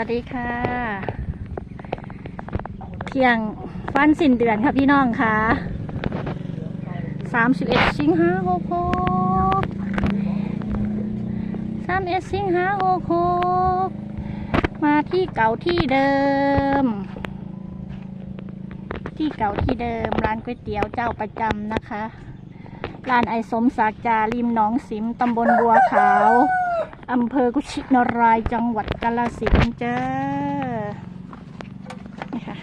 วัสดีค่ะ เที่ยงฟันสิ้นเดือนค่ะพี่น้องค่ะสามสิบเอ็ดสิงหาหกหกสามเอ็ดสิงหาหกหกมาที่เก่าที่เดิม ที่เก่าที่เดิมร้านก๋วยเตี๋ยวเจ้าประจำนะคะ ร้านไอสมศักดิ์จาริมหนองสิมตำบลบัวขาวอำเภอกุชินารายจังหวัดกาฬสินธุ์จ้านี่ค่ะ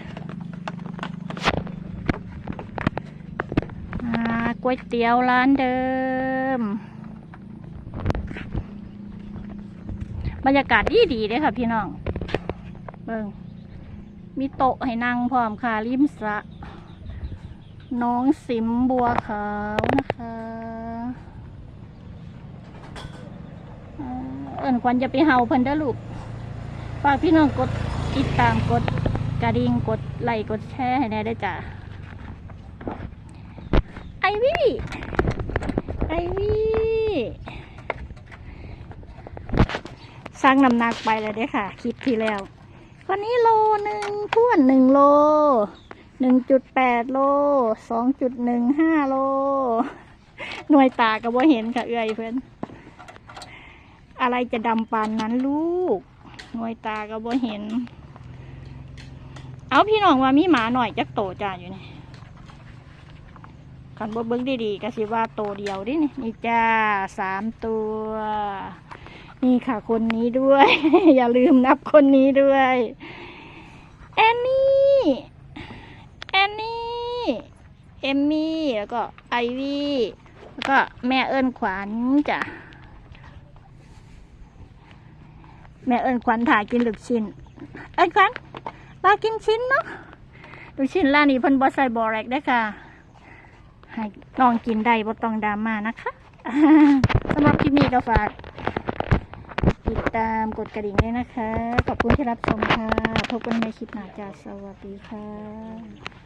อาก๋วยเตี๋ยวร้านเดิม บรรยากาศดีดีเลยค่ะพี่น้อง เบิ่งมีโต๊ะให้นั่งพร้อมค่ะริมสระ น้องสิมบัวขาวนะคะ เอิญควันจะไปเห่าเพิ่นเด้อลูกฝากพี่น้องกดติดตามกดกระดิ่งกดไลค์กดแชร์ให้แน่ได้จ้ะไอวี่ไอวี่สร้างน้ำหนักไปเลยเด้ค่ะ คลิปที่แล้ว วันนี้โลหนึ่งท้วนหนึ่งโล หนึ่งจุดแปดโลสองจุดหนึ่งห้าโล หน่วยตาก็บ่เห็นค่ะเอื้อยเพื่อนอะไรจะดำปานนั้นลูก หน่วยตาก็บ่เห็น เอาพี่น้องว่ามีหมาหน่อยจักโตจ้าอยู่นี่คันบ่เบิ่งดีๆก็สิว่าโตเดียวดินี่นี่จ้าสามตัว นี่ค่ะคนนี้ด้วย อย่าลืมนับคนนี้ด้วย แอนนี่ เอมมี่แล้วก็ไอวี่แล้วก็แม่เอิญขวัญจ้ะแม่เอิญขวัญถ่ายกินลูกชิ้น เอิญขวัญปากินชิ้นเนาะลูกชิ้นร้านนี้เพิ่นบอใส่บอแรกได้ค่ะ ให้น้องกินได้บ่ต้องดราม่านะคะสำหรับคลิปนี้ก็ฝากติดตามกดกระดิ่งด้วยนะคะ ขอบคุณที่รับชมค่ะ พบกันในคลิปหน้าจ้าสวัสดีค่ะ